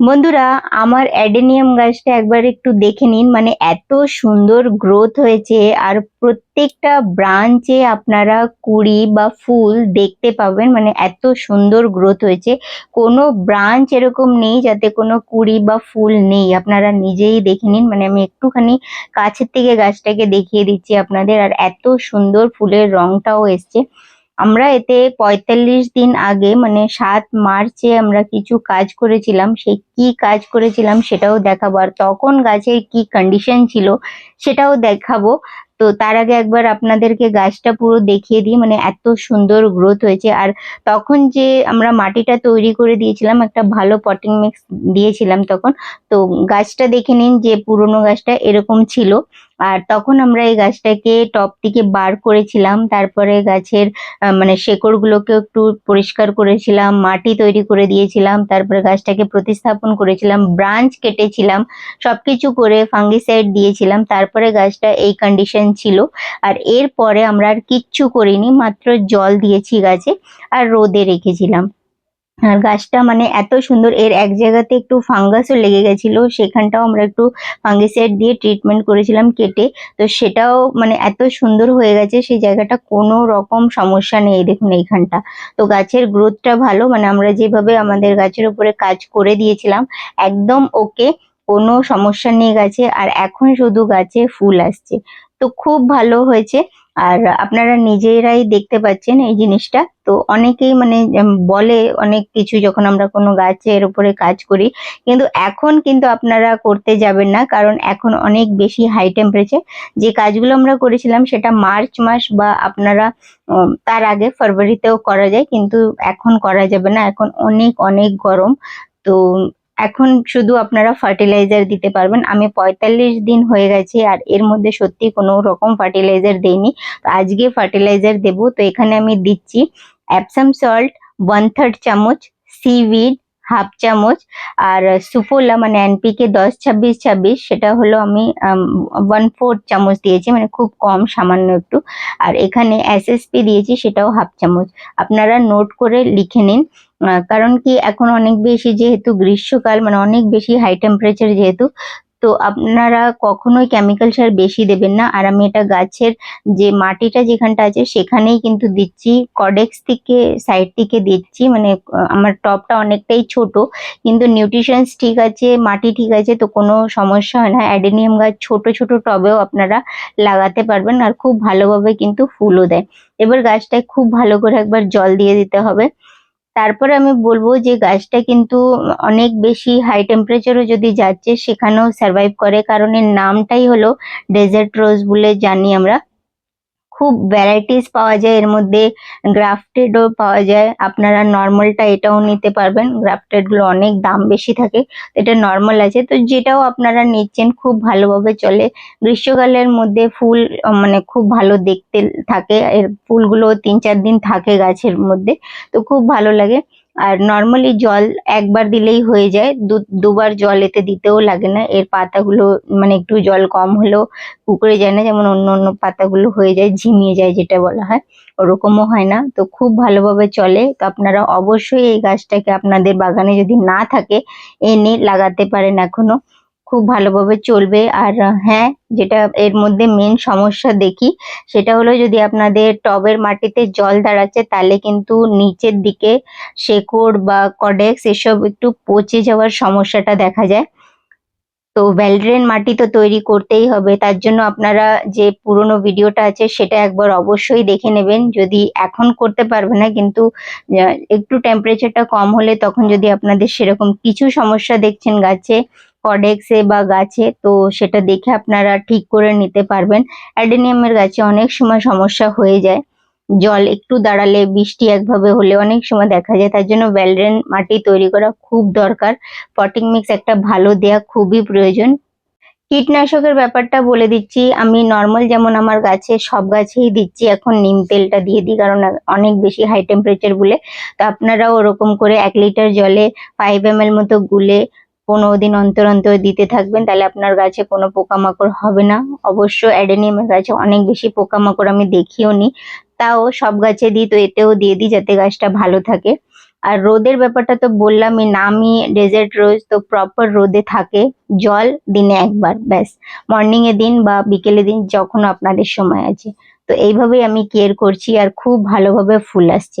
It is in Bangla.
বন্ধুরা, আমার অ্যাডেনিয়াম গাছটা একবার একটু দেখে নিন। মানে এত সুন্দর গ্রোথ হয়েছে আর প্রত্যেকটা ব্রাঞ্চে আপনারা কুড়ি বা ফুল দেখতে পাবেন। মানে এত সুন্দর গ্রোথ হয়েছে। কোনো ব্রাঞ্চ এরকম নেই যাতে কোনো কুড়ি বা ফুল নেই। আপনারা নিজেই দেখে নিন। মানে আমি একটুখানি কাছের থেকে গাছটাকে দেখিয়ে দিচ্ছি আপনাদের। আর এত সুন্দর ফুলের রংটাও এসছে। আমরা এতে পঁয়তাল্লিশ দিন আগে মানে সাত মার্চে আমরা কিছু কাজ করেছিলাম। সেই কি কাজ করেছিলাম সেটাও দেখাবো। আর তখন গাছের কি কন্ডিশন ছিল সেটাও দেখাবো। তো তার আগে একবার আপনাদেরকে গাছটা পুরো দেখিয়ে দিই। মানে এত সুন্দর গ্রোথ হয়েছে। আর তখন যে আমরা মাটিটা তৈরি করে দিয়েছিলাম, একটা ভালো পটিং মিক্স দিয়েছিলাম তখন। তো গাছটা দেখে নিন যে পুরনো গাছটা এরকম ছিল। আর তখন আমরা এই গাছটাকে টপ থেকে বার করেছিলাম। তারপরে গাছের মানে শেকড়গুলোকে একটু পরিষ্কার করেছিলাম, মাটি তৈরি করে দিয়েছিলাম, তারপরে গাছটাকে প্রতিস্থাপন করেছিলাম ব্রাঞ্চ কেটেছিলাম, সবকিছু করে ফাঙ্গিসাইড দিয়েছিলাম, তারপরে গাছটা এই কন্ডিশন ছিল। আর এরপরে আমরা আর কিচ্ছু করিনি, মাত্র জল দিয়েছি গাছে, আর রোদে রেখেছিলাম। আর গাছটা মানে এত সুন্দর, এর এক জায়গাতে একটু ফাঙ্গাসও লেগে গেছিল, সেখানটাও আমরা একটু ফাঙ্গিসাইড দিয়ে ট্রিটমেন্ট করেছিলাম কেটে, তো সেটাও মানে এত সুন্দর হয়ে গেছে, সেই জায়গাটা কোনো রকম সমস্যা নেই, দেখুন এইখানটা। তো গাছের গ্রোথটা ভালো মানে আমরা যেভাবে আমাদের গাছের উপরে কাজ করে দিয়েছিলাম, একদম ওকে কোনো সমস্যা নেই গাছে, আর এখন শুধু গাছে ফুল আসছে। তো খুব ভালো হয়েছে। আর আপনারা নিজেরাই দেখতে পাচ্ছেন এই জিনিসটা। তো অনেকেই মানে বলে অনেক কিছু যখন আমরা কোনো গাছের উপরে কাজ করি। কিন্তু এখন কিন্তু আপনারা করতে যাবেন না, কারণ এখন অনেক বেশি হাই টেম্পারেচার যে কাজগুলো আমরা করেছিলাম সেটা মার্চ মাস বা আপনারা তার আগে ফেব্রুয়ারিতেও করা যায়। কিন্তু এখন করা যাবে না। এখন অনেক অনেক গরম। তো এখন শুধু আপনারা ফার্টিলাইজার দিতে পারবেন। আমি পঁয়তাল্লিশ দিন হয়ে গেছে আর এর মধ্যে সত্যি কোনো রকম ফার্টিলাইজার দেইনি। তো আজকে ফার্টিলাইজার দেব। তো এখানে আমি দিচ্ছি অ্যাপসাম সল্ট ওয়ান থার্ড চামচ সিভিড হাফ চামচ। আর সুফোলা মানে এনপিকে দশ, ছাব্বিশ ছাব্বিশ, সেটা হলো আমি ওয়ান ফোর্থ চামচ দিয়েছি মানে খুব কম, সামান্য একটু। আর এখানে এসএসপি দিয়েছি, সেটাও হাফ চামচ। আপনারা নোট করে লিখে নিন কারণ কি এখন অনেক বেশি যেহেতু গ্রীষ্মকাল মানে অনেক বেশি হাই টেম্পারেচার যেহেতু তো আপনারা কখনোই কেমিক্যাল সার বেশি দেবেন না। আর আমি এটা গাছের যে মাটিটা যেখানটা আছে, সেখানেই কিন্তু দিচ্ছি। কডেক্স থেকে সাইড থেকে দিচ্ছি। মানে আমার টবটা অনেকটাই ছোট। কিন্তু নিউট্রিশনস ঠিক আছে, মাটি ঠিক আছে, তো কোনো সমস্যা হয় না। অ্যাডেনিয়াম গাছ ছোট ছোট টবেও আপনারা লাগাতে পারবেন আর খুব ভালোভাবে কিন্তু ফুলও দেয়। এবার গাছটায় খুব ভালো করে একবার জল দিয়ে দিতে হবে। তারপরে আমি বলব যে গাছটা কিন্তু অনেক বেশি হাই টেম্পারেচারও যদি যাচ্ছে, সেখানেও সার্ভাইভ করে। কারণ এর নামটাই হলো ডেজার্ট রোজ বলে জানি আমরা। খুব ভ্যারাইটিস পাওয়া যায়। এর মধ্যে গ্রাফটেডও পাওয়া যায়। আপনারা নর্মালটা এটাও নিতে পারবেন। গ্রাফটেডগুলো অনেক দাম বেশি থাকে। এটা নর্মাল আছে। তো যেটাও আপনারা নিচ্ছেন, খুব ভালোভাবে চলে। গ্রীষ্মকালের মধ্যে ফুল মানে খুব ভালো দেখতে থাকে। এর ফুলগুলো তিন চার দিন থাকে গাছের মধ্যে। তো খুব ভালো লাগে। আর নর্মালি জল একবার দিলেই হয়ে যায়। দুবার জল এতে দিতেও লাগে না। এর পাতাগুলো মানে একটু জল কম হলেও পুকুরে যায় না, যেমন অন্য অন্য পাতাগুলো হয়ে যায়, ঝিমিয়ে যায় যেটা বলা হয়। ওরকমও হয় না। তো খুব ভালোভাবে চলে। তো আপনারা অবশ্যই এই গাছটাকে আপনাদের বাগানে যদি না থাকে, এনে লাগাতে পারেন এখনও। খুব ভালোভাবে চলবে। আর হ্যাঁ যেটা এর মধ্যে মেন সমস্যা দেখি, সেটা হলো যদি আপনাদের টবের মাটিতে জল দাঁড়াচ্ছে, তাহলে কিন্তু নিচের দিকে শেকড় বা কডেক্স এসব একটু পচে যাওয়ার সমস্যাটা দেখা যায়। তো ভ্যালড্রেন মাটি তো তৈরি করতেই হবে, তার জন্য আপনারা যে পুরনো ভিডিওটা আছে, সেটা একবার অবশ্যই দেখে নেবেন। যদি এখন করতে পারবে না, কিন্তু একটু টেম্পারেচারটা কম হলে তখন যদি আপনাদের সেরকম কিছু সমস্যা দেখছেন গাছে কডেক্সে বা গাছে, তো সেটা দেখে আপনারা ঠিক করে নিতে পারবেন। অ্যাডেনিয়ামের গাছে অনেক সময় সমস্যা হয়ে যায়। জল একটু দাঁড়ালে বৃষ্টি একভাবে হলে অনেক সময় দেখা যায়, তার জন্য ভ্যালড্রেন মাটি তৈরি করা খুব দরকার। পটিং মিক্স একটা ভালো দেয়া খুবই প্রয়োজন। কীটনাশকের ব্যাপারটা বলে দিচ্ছি, আমি নর্মাল যেমন আমার গাছে, সব গাছেই দিচ্ছি, এখন নিম তেলটা দিয়ে দিই, কারণ অনেক বেশি হাই টেম্পারেচার বলে তো আপনারাও ওরকম করে এক লিটার জলে ফাইভ এম মতো গুলে পনেরো দিন অন্তর অন্তর দিতে থাকবেন, তাহলে আপনার গাছে কোনো পোকামাকড় হবে না। অবশ্য অ্যাডেনিয়ামের গাছে অনেক বেশি পোকামাকড় আমি দেখিও নি, তাও সব গাছে দিই, তো এতেও দিয়ে দিই যাতে গাছটা ভালো থাকে। আর রোদের ব্যাপারটা তো বললামই নামই ডেজার্ট রোজ তো প্রপার রোদে থাকে, জল দিনে একবার, ব্যাস। মর্নিং এ দিন বা বিকেলে দিন যখন আপনাদের সময় আছে। তো এইভাবেই আমি কেয়ার করছি আর খুব ভালোভাবে ফুল আসছে।